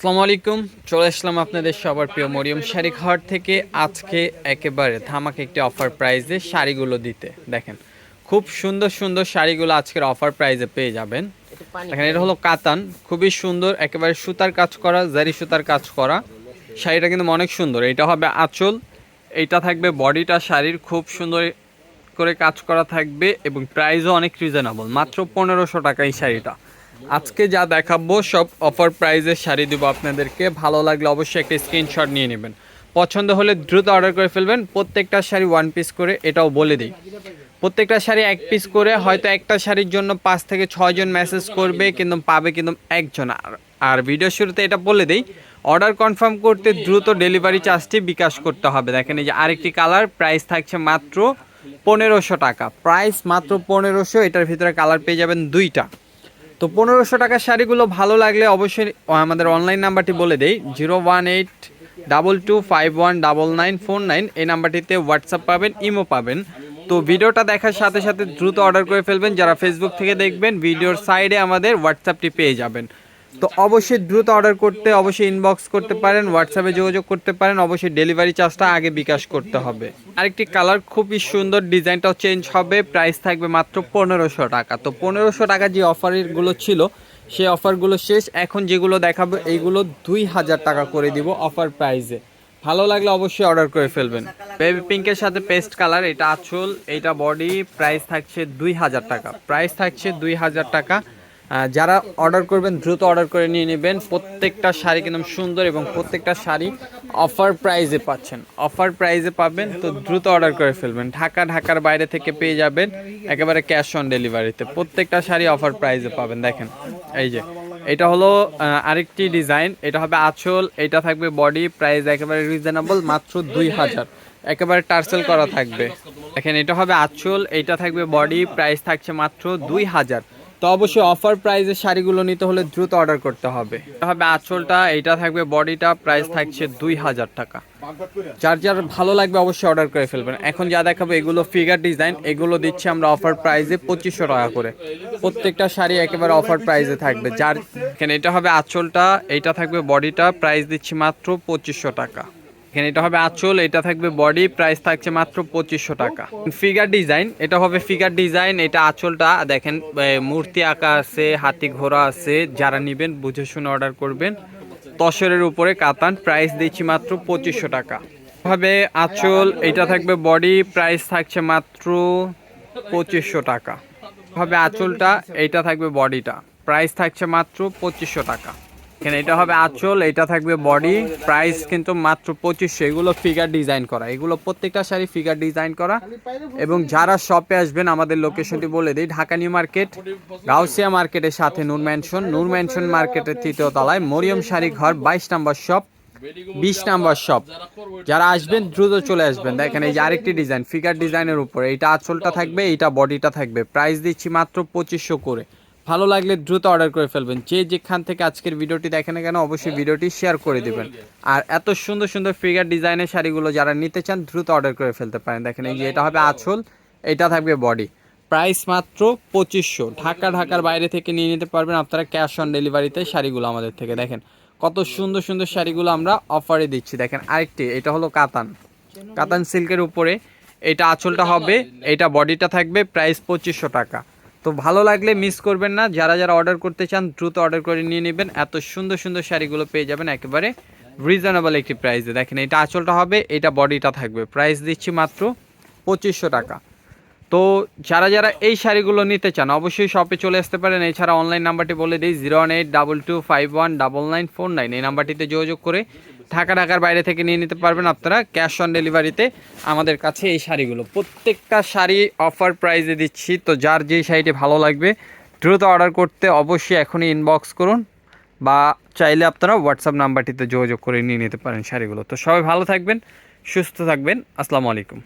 আসসালামু আলাইকুম। চলে আসলাম আপনাদের সবার প্রিয় মরিয়ম শাড়ি ঘর থেকে। আজকে একেবারে ধামাকে একটি অফার প্রাইজে শাড়িগুলো দিতে। দেখেন, খুব সুন্দর সুন্দর শাড়িগুলো আজকের অফার প্রাইজে পেয়ে যাবেন। দেখেন, এটা হলো কাতান। খুবই সুন্দর, একেবারে সুতার কাজ করা, জারি সুতার কাজ করা। শাড়িটা কিন্তু অনেক সুন্দর। এটা হবে আঁচল। এইটা থাকবে বডিটা শাড়ির। খুব সুন্দর করে কাজ করা থাকবে এবং প্রাইসও অনেক রিজনেবল মাত্র পনেরোশো টাকা এই শাড়িটা। আজকে যা দেখাবো, সব অফার প্রাইজের শাড়ি দেবো আপনাদেরকে। ভালো লাগলে অবশ্যই একটা স্ক্রিনশট নিয়ে নেবেন। পছন্দ হলে দ্রুত অর্ডার করে ফেলবেন। প্রত্যেকটা শাড়ি ওয়ান পিস করে, এটাও বলে দিই। প্রত্যেকটা শাড়ি এক পিস করে, হয়তো একটা শাড়ির জন্য পাঁচ থেকে ছয়জন মেসেজ করবে, কিন্তু পাবে কিন্তু একজন। আর আর ভিডিও শুরুতে এটা বলে দিই অর্ডার কনফার্ম করতে দ্রুত ডেলিভারি চার্জটি বিকাশ করতে হবে। দেখেন এই যে আরেকটি কালার প্রাইস থাকছে মাত্র পনেরোশো টাকা। প্রাইস মাত্র পনেরোশো, এটার ভিতরে কালার পেয়ে যাবেন দুইটা। তো পনেরোশো টাকার শাড়িগুলো ভালো লাগলে অবশ্যই আমাদের অনলাইন নাম্বারটি বলে দেই, zero one eight double two five one double nine four nine, এই নাম্বারটিতে হোয়াটসঅ্যাপ পাবেন ইমো পাবেন। তো ভিডিওটা দেখার সাথে সাথে দ্রুত অর্ডার করে ফেলবেন, যারা ফেসবুক থেকে দেখবেন, ভিডিওর সাইডে আমাদের হোয়াটসঅ্যাপটি পেয়ে যাবেন। তো অবশ্যই দ্রুত অর্ডার করতে, অবশ্যই ইনবক্স করতে পারেন হোয়াটসঅ্যাপে যোগাযোগ করতে পারেন, অবশ্যই ডেলিভারি চার্জটা আগে বিকাশ করতে হবে। আরেকটি কালার খুবই সুন্দর ডিজাইনটাও চেঞ্জ হবে প্রাইস থাকবে মাত্র পনেরোশো টাকা। তো পনেরোশো টাকা যে অফারগুলো ছিল, সেই অফারগুলো শেষ। এখন যেগুলো দেখাবো, এইগুলো দুই হাজার টাকা করে দিব অফার প্রাইসে ভালো লাগলে অবশ্যই অর্ডার করে ফেলবেন। বেবি পিঙ্কের সাথে পেস্ট কালার এটা আঁচল এইটা বডি প্রাইস থাকছে দুই হাজার টাকা। প্রাইস থাকছে দুই হাজার টাকা। যারা অর্ডার করবেন, দ্রুত অর্ডার করে নিয়ে নেবেন। প্রত্যেকটা শাড়ি কিন্তু সুন্দর এবং প্রত্যেকটা শাড়ি অফার প্রাইজে পাচ্ছেন। অফার প্রাইজে পাবেন, তো দ্রুত অর্ডার করে ফেলবেন। ঢাকা, ঢাকার বাইরে থেকে পেয়ে যাবেন, একেবারে ক্যাশ অন ডেলিভারিতে প্রত্যেকটা শাড়ি অফার প্রাইজে পাবেন, দেখেন। এই যে, এটা হলো আরেকটি ডিজাইন এটা হবে আঁচল, এটা থাকবে বডি প্রাইস একেবারে রিজনেবল মাত্র দুই হাজার। একেবারে টার্সেল করা থাকবে। দেখেন, এটা হবে আঁচল, এটা থাকবে বডি প্রাইস থাকছে মাত্র দুই হাজার। তো অবশ্যই অফার প্রাইসের শাড়িগুলো নিতে হলে দ্রুত অর্ডার করতে হবে। এটা হবে আঁচলটা, এইটা থাকবে বডিটা প্রাইস থাকছে দুই হাজার টাকা। যার যার ভালো লাগবে অবশ্যই অর্ডার করে ফেলবেন। এখন যা দেখাবো, এগুলো ফিগার ডিজাইন এগুলো দিচ্ছি আমরা অফার প্রাইসে পঁচিশশো টাকা করে। প্রত্যেকটা শাড়ি একেবারে অফার প্রাইসে থাকবে। যার কেন এটা হবে আঁচলটা, এইটা থাকবে বডিটা প্রাইস দিচ্ছি মাত্র পঁচিশশো টাকা। এখানে এটা হবে আঁচল, এটা থাকবে বডি প্রাইস থাকছে মাত্র পঁচিশশো টাকা। ফিগার ডিজাইন এটা হবে ফিগার ডিজাইন এটা আঁচলটা, দেখেন মূর্তি আঁকা আছে, হাতি ঘোড়া আছে, যারা নেবেন, বুঝে শুনে অর্ডার করবেন। তসরের উপরে কাতান প্রাইস দিচ্ছি মাত্র পঁচিশশো টাকা। হবে আঁচল, এটা থাকবে বডি প্রাইস থাকছে মাত্র পঁচিশশো টাকা। হবে আঁচলটা এইটা থাকবে বডিটা প্রাইস থাকছে মাত্র পঁচিশশো টাকা। এখানে এটা হবে আঁচল, এটা থাকবে বডি প্রাইস কিন্তু মাত্র পঁচিশশো, এগুলো ফিগার ডিজাইন করা। এগুলো প্রত্যেকটা শাড়ি ফিগার ডিজাইন করা। এবং যারা শপে আসবেন, আমাদের লোকেশনটি বলে দিই, ঢাকা নিউ মার্কেট, গাউসিয়া মার্কেটের সাথে নূর ম্যানশন নূর ম্যানশন মার্কেটের তৃতীয় তলায় মরিয়ম শাড়ি ঘর, বাইশ নম্বর শপ বিশ নাম্বার শপ যারা আসবেন, দ্রুত চলে আসবেন। দেখেন, এই যে আরেকটি ডিজাইন ফিগার ডিজাইনের উপরে। এইটা আঁচলটা থাকবে এটা বডিটা থাকবে। প্রাইস দিচ্ছি মাত্র পঁচিশশো করে। ভালো লাগলে দ্রুত অর্ডার করে ফেলবেন। যে যেখান থেকে আজকের ভিডিওটি দেখেন কেন, অবশ্যই ভিডিওটি শেয়ার করে দিবেন। আর এত সুন্দর সুন্দর ফিগার ডিজাইনের শাড়িগুলো যারা নিতে চান, দ্রুত অর্ডার করে ফেলতে পারেন। দেখেন, এই যে এটা হবে আঁচল, এটা থাকবে বডি প্রাইস মাত্র পঁচিশশো। ঢাকা, ঢাকার বাইরে থেকে নিয়ে নিতে পারবেন আপনারা ক্যাশ অন ডেলিভারিতে শাড়িগুলো আমাদের থেকে। দেখেন, কত সুন্দর সুন্দর শাড়িগুলো আমরা অফারে দিচ্ছি। দেখেন, আরেকটি, এটা হলো কাতান। কাতান সিল্কের উপরে এটা আঁচলটা হবে, এটা বডিটা থাকবে প্রাইস পঁচিশশো টাকা। তো ভালো লাগলে মিস করবেন না। যারা যারা অর্ডার করতে চান, দ্রুত অর্ডার করে নিয়ে নেবেন। এত সুন্দর সুন্দর শাড়িগুলো পেয়ে যাবেন একেবারে রিজনেবল একটি প্রাইসে দেখেন, এটা আঁচলটা হবে, এটা বডিটা থাকবে। প্রাইস দিচ্ছি মাত্র পঁচিশশো টাকা। তো যারা যারা এই শাড়িগুলো নিতে চান, অবশ্যই শপে চলে আসতে পারেন। এছাড়া অনলাইন নাম্বারটি বলে দিই zero one eight double two five one double nine four nine এই নাম্বারটিতে যোগাযোগ করে ঢাকা, ঢাকার বাইরে থেকে নিয়ে নিতে পারবেন আপনারা ক্যাশ অন ডেলিভারিতে আমাদের কাছে এই শাড়িগুলো। প্রত্যেকটা শাড়ি অফার প্রাইজে দিচ্ছি। তো যার যেই শাড়িটি ভালো লাগবে, দ্রুত অর্ডার করতে অবশ্যই এখনই ইনবক্স করুন বা চাইলে আপনারা হোয়াটসঅ্যাপ নাম্বারটিতে যোগাযোগ করে নিয়ে নিতে পারেন শাড়িগুলো। তো সবাই ভালো থাকবেন, সুস্থ থাকবেন। আসসালামু আলাইকুম।